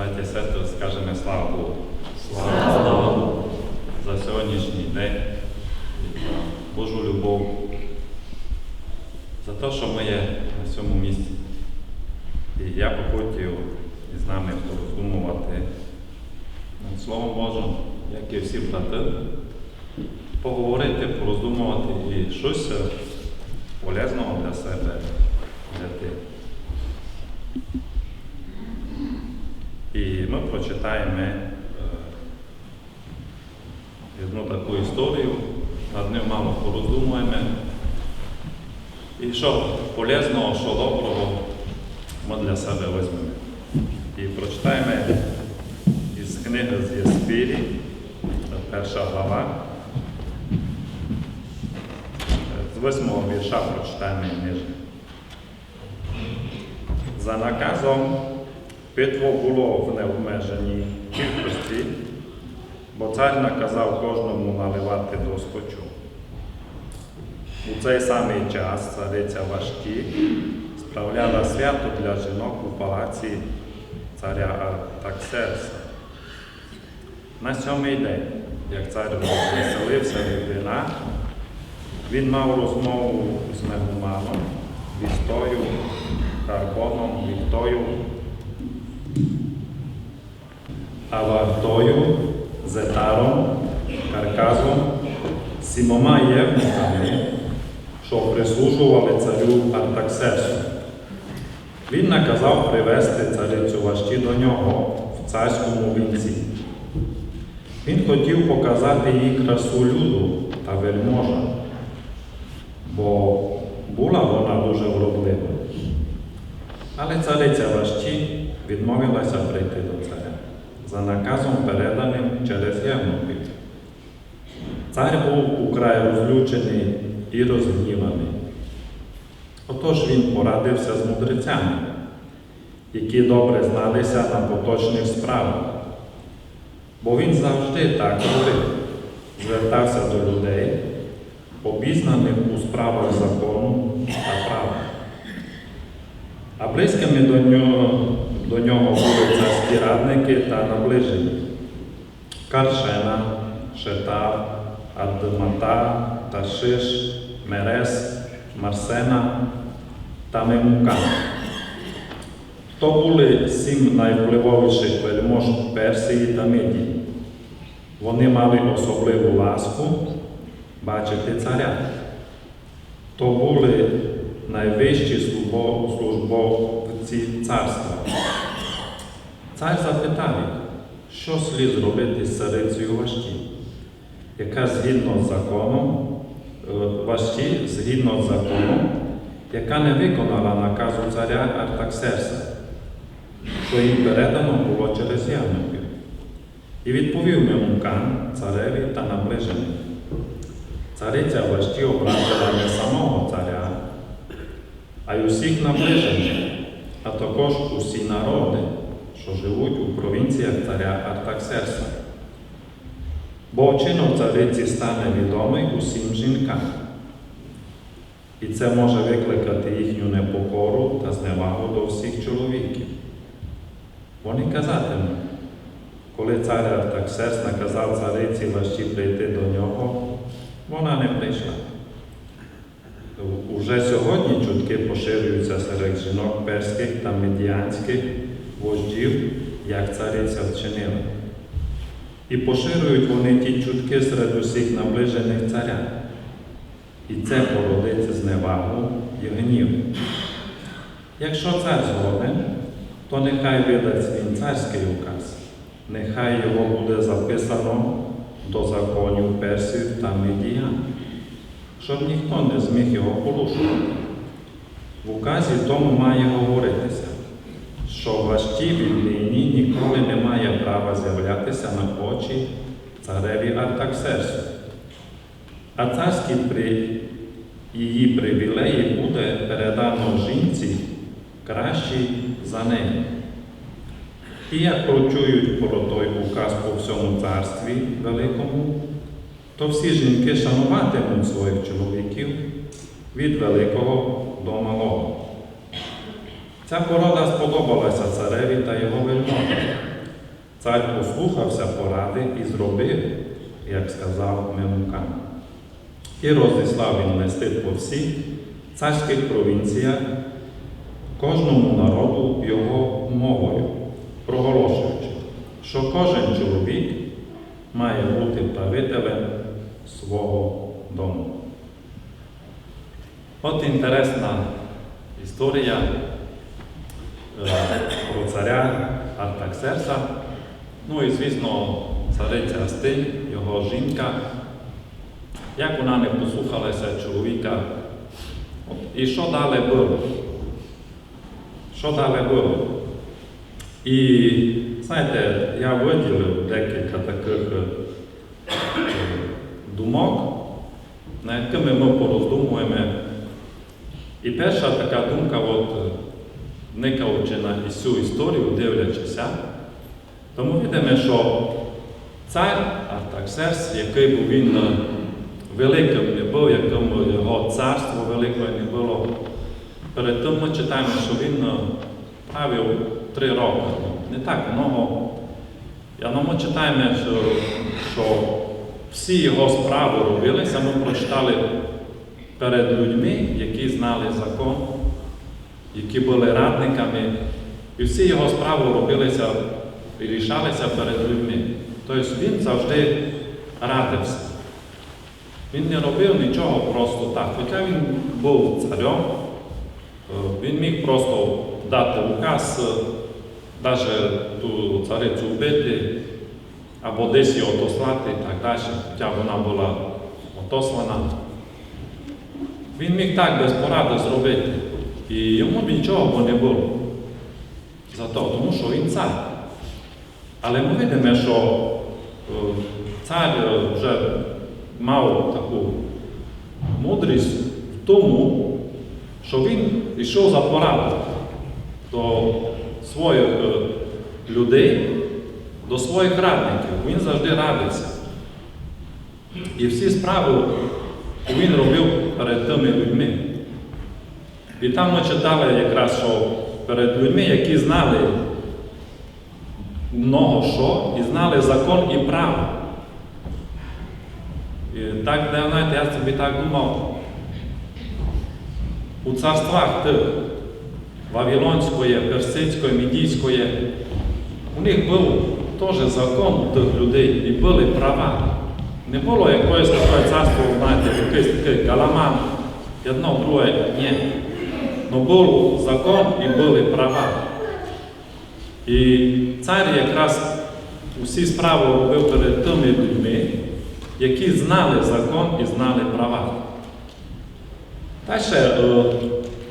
Браті і сестри, скажемо слава Богу. Слава Богу. За сьогоднішній день і за Божу любов, за те, що ми є на цьому місці. І я би хотів із нами пороздумувати над Словом Божим, як і всі брати, поговорити, пороздумувати і щось полезного для себе взяти. І ми прочитаємо е, одну таку історію, над ним мало пороздумуємо. І що полезного, що доброго ми для себе візьмемо. І прочитаємо із книги з Єспірі, перша глава. З восьмого вірша прочитаємо ниже. За наказом питво було в необмеженій кількості, бо цар наказав кожному наливати доскочу. У цей самий час цариця Вашті справляла свято для жінок у палаці царя Артаксерса. На сьомий день, як цар розвеселився від вина, він мав розмову з Мегуманом, Вістою, Карбоном, Віктою, Авартою, Зетаром, Карказом, сімома євнухами, що прислужували царю Артаксерсу. Він наказав привезти царицю Вашті до нього в царському вінці. Він хотів показати їй красу люду та вельможа, бо була вона дуже вродлива. Але цариця Вашті відмовилася прийти до царя за наказом переданим через євнухів. Цар був украй розлючений і розгніваний. Отож він порадився з мудрецями, які добре зналися на поточних справах. Бо він завжди так робив, звертався до людей, обізнаних у справах закону та права. А близькими до нього, до нього були царські радники та наближені Каршена, Шетар, Адмата, Таршиш, Мерес, Марсена та Мемука. То були сім найвпливовіших вельмож Персії та Мидії. Вони мали особливу ласку бачити царя. То були найвищі службо- службовці царства. Цар запитав їх, що слід зробити з царицею Вашті, яка згідно з законом, е, Вашті, згідно з законом, яка не виконала наказу царя Артаксерса, що їй передано було через явників. І відповів Мемукан цареві та наближеним. Цариця Вашті образила не самого царя, а й усіх наближених, а також усі народи, що живуть у провінціях царя Артаксерса. Бо вчинок цариці стане відомий усім жінкам. І це може викликати їхню непокору та зневагу до всіх чоловіків. Вони казатимуть, коли цар Артаксерс наказав цариці Вашті прийти до нього, вона не прийшла. Уже сьогодні чутки поширюються серед жінок перських та медіанських вождів, як цариця вчинила. І поширюють вони ті чутки серед усіх наближених царя. І це породить зневагу і гнів. Якщо цар згоден, то нехай видасть він царський указ, нехай його буде записано до законів персів та медіян, щоб ніхто не зміг його порушувати. В указі тому має говоритися, що вашті віднині ніколи не має права з'являтися на очі цареві Артаксерсу. А царські при її привілеї буде передано жінці кращій за неї. І як прочують про той указ по всьому царстві великому, то всі жінки шануватимуть своїх чоловіків від великого. Ця порода сподобалася цареві та його вельможам, Цар послухався поради і зробив, як сказав Мемукан. І розіслав він листи по всіх царських провінціях, кожному народу його мовою, проголошуючи, що кожен чоловік має бути правителем свого дому. От інтересна історія про царя Артаксерса. Ну і, звісно, цариця Астинь, його жінка. Як вона не послухалася чоловіка. І що далі було? Що далі було? І знаєте, я виділив декілька таких е, думок, над якими ми пороздумуємо. І перша така думка, от, вникаючи на цю історію, дивлячися, тому видимо, що цар Артаксерс, який був він е, великим не був, якому його царство велике не було. Перед тим ми читаємо, що він е, правив три роки. Не так много. Ну, ми читаємо, що, що всі його справи робилися, ми прочитали перед людьми, які знали закон, які були радниками, і всі його справи робилися і рішалися перед людьми. Тобто він завжди радився. Він не робив нічого просто так. Хоча він був царем, е, він міг просто дати указ, навіть ту царицю вбити, або десь її отослати і так далі, хоча вона була отослана. Він міг так без поради зробити. І йому нічого не було. Зато, тому що він цар. Але ми видимо, що е, цар е, вже мав таку мудрість в тому, що він йшов за пораду до своїх е, людей, до своїх радників. Він завжди радився. І всі справи він робив перед тими людьми. І там ми читали якраз, що перед людьми, які знали много що, і знали закон і право. І так, де, знаєте, я собі так думав, у царствах тих Вавилонської, Персидської, Мідійської, у них був теж закон у тих людей і були права. Не було якоїсь такої царство, знаєте, якийсь такий галаман, одно, друге, ні. Но був закон і були права. І цар якраз усі справи робив перед тими людьми, які знали закон і знали права. Та ще е,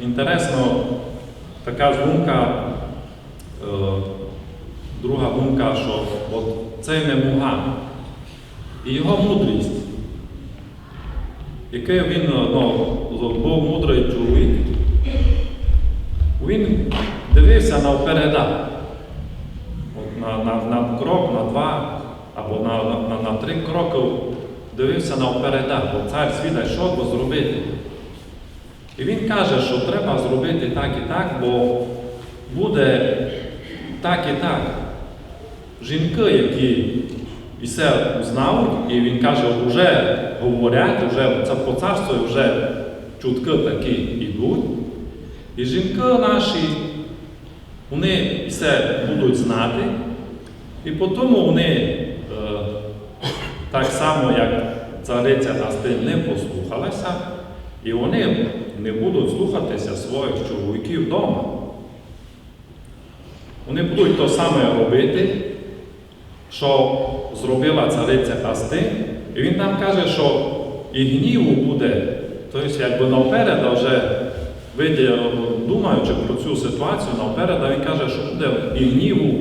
інтересно така думка, е, друга думка, що от цей Немуган і його мудрість, який він ну, був мудрий чоловік, він дивився напереда. От на, на, на крок, на два або на, на, на три кроки дивився напереда, бо цар світа, що бо зробити. І він каже, що треба зробити так і так, бо буде так і так. Жінки, які і все знають, і він каже, вже говорять, вже це по царству вже чутки такі йдуть. І жінки наші, вони все будуть знати, і потім вони е, так само, як цариця Астин не послухалася, і вони не будуть слухатися своїх чоловіків вдома. Вони будуть то саме робити, що зробила цариця Астин. І він там каже, що і гніву буде, тобто, якби наперед вже видя, думаючи про цю ситуацію, наперед, він каже, що буде і гніву,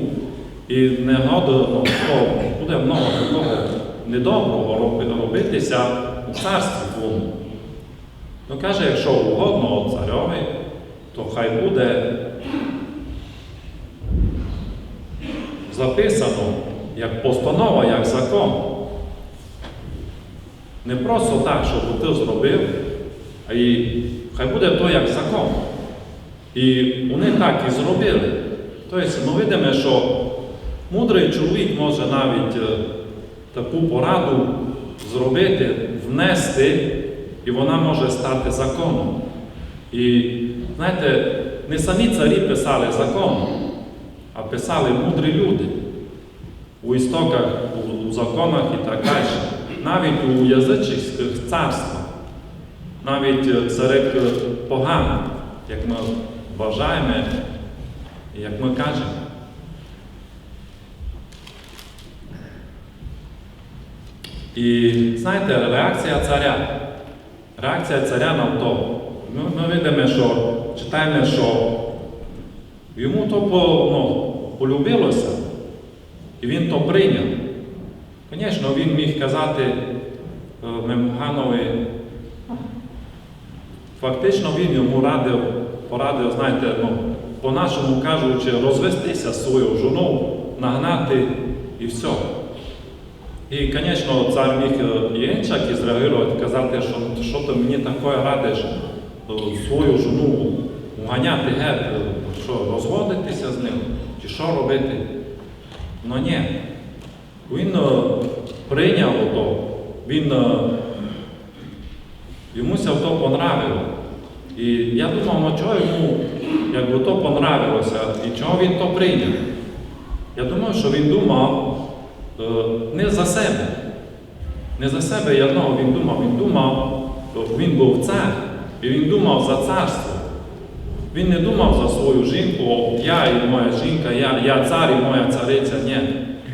і негоду, ну, буде много такого недоброго роби- робитися у царстві твоєму. Ну каже, якщо угодно царьові, то хай буде записано як постанова, як закон. Не просто так, щоб ти зробив, а і хай буде то як закон. І вони так і зробили. Тобто ми видимо, що Мудрий чоловік може навіть е, таку пораду зробити, внести, і вона може стати законом. І знаєте, не самі царі писали закон, а писали мудрі люди у істоках, у, законах і так далі. Навіть у язичних царствах, навіть е, серед е, як ми вважаємо, як ми кажемо. І знаєте, реакція царя. Реакція царя на то. Ми, ми видимо, що читаємо, що йому то по, ну, полюбилося, і він то прийняв. Звісно, він міг казати е, Мемуханові, фактично він йому радив, порадив, знаєте, ну, по-нашому кажучи, розвестися з своєю жоною, нагнати і все. І, звісно, цар міг е, і іншак і зреагувати, казати, що, що ти мені таке радиш е, свою жону уганяти геть, е, що розводитися з ним, чи що робити. Ну ні. Він е, прийняв ото, він е, йому ся то понравило. І я думав, ну чого йому, якби то понравилося, і чого він то прийняв. Я думаю, що він думав е, не за себе. Не за себе одного він думав, він думав, він був цар, і він думав за царство. Він не думав за свою жінку, «О, я і моя жінка, я, я цар і моя цариця. Ні.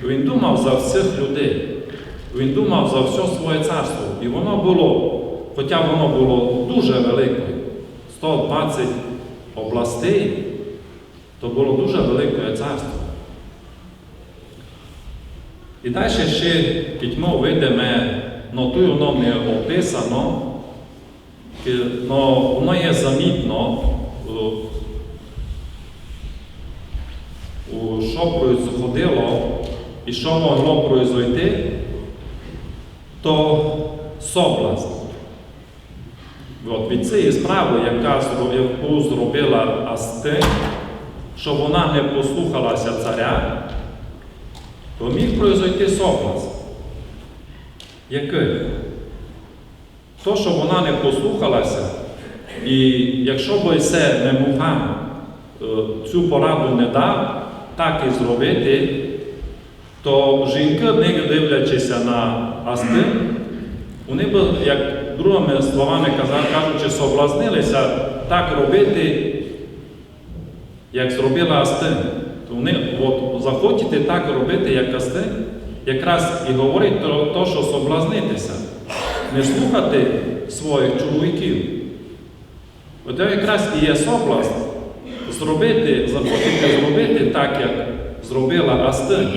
Він думав за всіх людей. Він думав за все своє царство. І воно було, хоча воно було дуже велике, 120 областей, то було дуже велике царство. І далі ще, ми видимо, но тут воно не описано, но воно є замітно, що происходило і що могло произойти, то соблазн. От від цієї справи, яка, зробила Асти, що вона не послухалася царя, то міг произойти соблазн. Який? То, що вона не послухалася, і якщо це не Мухан е, цю пораду не дав, так і зробити, то жінки, не дивлячися на Астин, вони б, як другими словами кажучи, соблазнилися так робити, як зробила Астин. То вони от, захочете так робити, як Астин, якраз і говорить то, то, що соблазнитися, не слухати своїх чоловіків. От якраз і є соблазн зробити, захочете зробити так, як зробила Астин.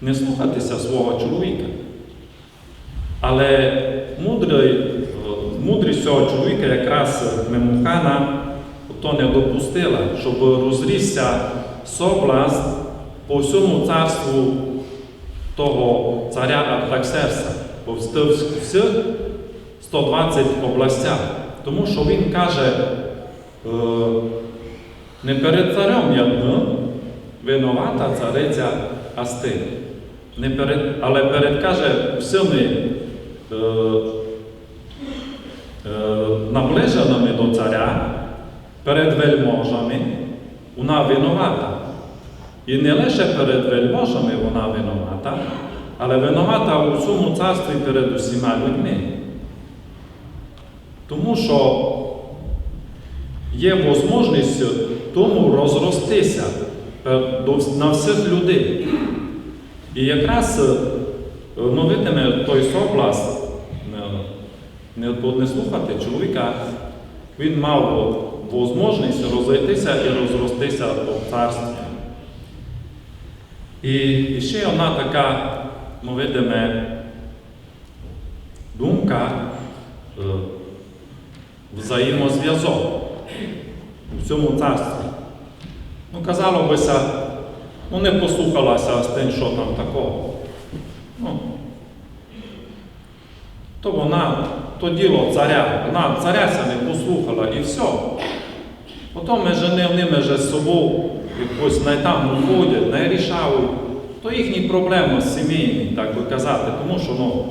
Не слухатися свого чоловіка. Але мудрий, е, мудрість цього чоловіка якраз Мемухана то не допустила, щоб розрісся соблазн по всьому царству того царя Артаксерса, по всіх всіх 120 областях. Тому що він каже, е, не перед царем ядно винувата цариця Асти. Не перед, але перед каже всіми наближеними до царя, перед вельможами, вона винувата. І не лише перед вельможами вона винувата, але винувата у всьому царстві перед усіма людьми. Тому що є можливість тому розростися е, на всіх людей. І якраз е, ми видимо той соблазн не, не, не слухати чоловіка, він мав можливість розійтися і розростися в царстві. І, ще одна така, ми видимо, думка, е, взаємозв'язок у цьому царстві. Ну, казало бися, ну не послухалася з тим, що там такого. Ну, то вона, то діло царя, вона царяся не послухала і все. Потім ними же з собою якось не там ходять, не рішають, то їхні проблеми сімейні, так би казати, тому що ну,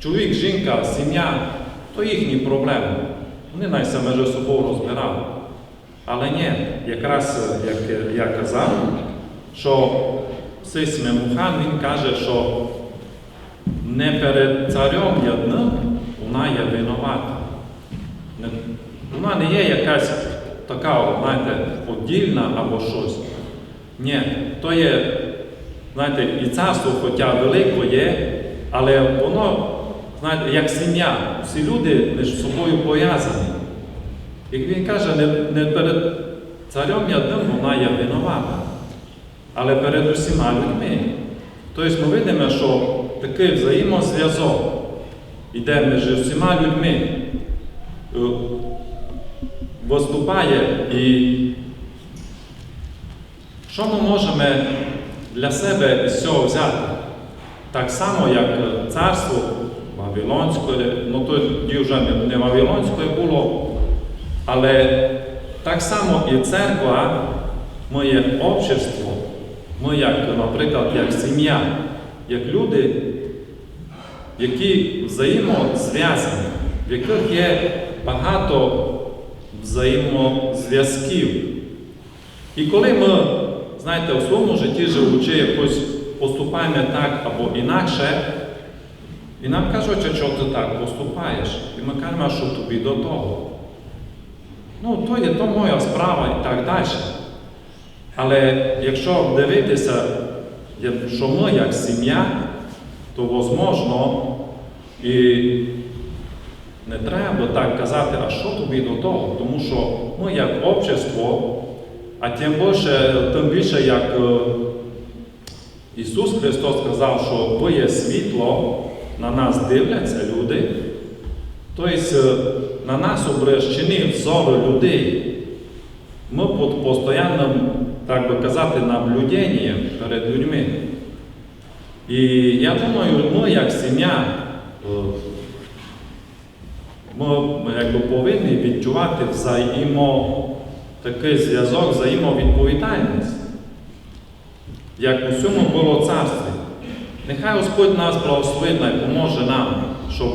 чоловік, жінка, сім'я, то їхні проблеми. Вони найсаме між собою розбирали. Але ні, якраз як я казав, що Сисьме Мухан він каже, що не перед царем єдним вона є винувата. Вона не є якась така, знаєте, одільна або щось. Ні, то є, знаєте, і царство, хоча велике є, але воно, знаєте, як сім'я. Всі люди між собою пов'язані. Як він каже, не, не перед царем єдним вона є винувата, але перед усіма людьми. Тобто ми видимо, що такий взаємозв'язок іде між усіма людьми, е, виступає і що ми можемо для себе із цього взяти? Так само, як царство Вавилонське, ну тоді вже не Вавилонське було, але так само і церква, моє общество, ми як, наприклад, як сім'я, як люди, які взаємозв'язані, в яких є багато взаємозв'язків. І коли ми, знаєте, у своєму житті живучи, якось поступаємо так або інакше, і нам кажуть, що ти так поступаєш, і ми кажемо, що тобі до того. Ну, то є то моя справа і так далі. Але якщо дивитися, що ми як сім'я, то можливо і не треба так казати, а що тобі до того? Тому що ми як общество, а тим більше, тим більше як е, Ісус Христос сказав, що ви є світло, на нас дивляться люди, тобто е, на нас обращені взори людей. Ми під постійним, так би казати, наблюденням перед людьми. І я думаю, ми як сім'я, ми якби повинні відчувати взаємо такий зв'язок, взаємовідповідальність, як у всьому було царстві. Нехай Господь нас благословить і поможе нам, щоб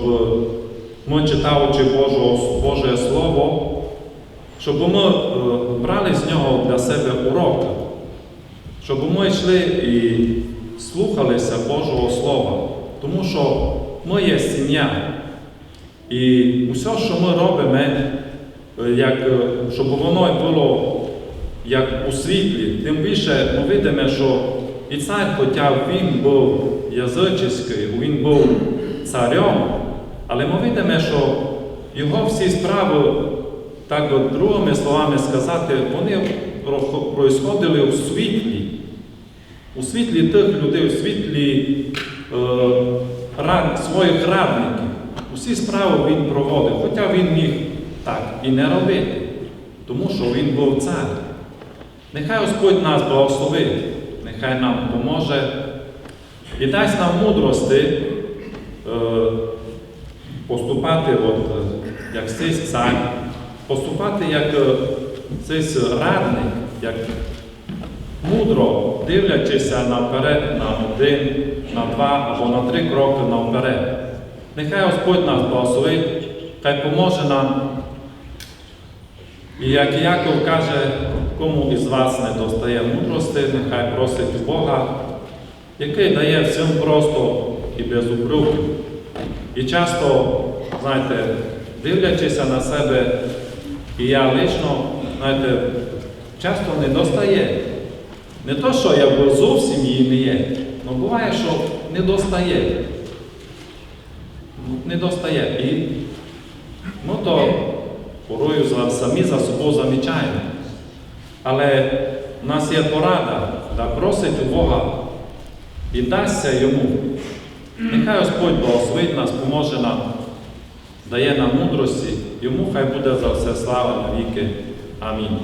ми, читаючи Божого, Боже Слово, щоб ми е, брали з нього для себе уроки, щоб ми йшли і слухалися Божого Слова, тому що ми є сім'я. І все, що ми робимо, е, як, е, щоб воно було як у світлі, тим більше ми видимо, що і цар, хоча він був язичний, він був царем, але ми видимо, що його всі справи, так от другими словами сказати, вони про- происходили у світлі, у світлі тих людей, у світлі е, рад, своїх радників. Усі справи він проводив, хоча він міг так і не робити, тому що він був цар. Нехай Господь нас благословить, нехай нам поможе і дасть нам мудрості е, поступати, от, як цей цар, поступати як е, цей радник, як мудро дивлячися наперед на один, на два або на три кроки наперед. Нехай Господь нас благословить, хай поможе нам. І як Яков каже, кому із вас не достає мудрости, нехай просить Бога, який дає всім просто і без упреків. І часто, знаєте, дивлячися на себе, і я лично, знаєте, часто не достає. Не то, що я б зовсім її не є, але буває, що не достає. Не достає. І ми то порою самі за собою замічаємо. Але в нас є порада, да просить у Бога і дасться йому. Нехай Господь благословить нас, поможе нам, дає нам мудрості, йому хай буде за все слава навіки. Амінь.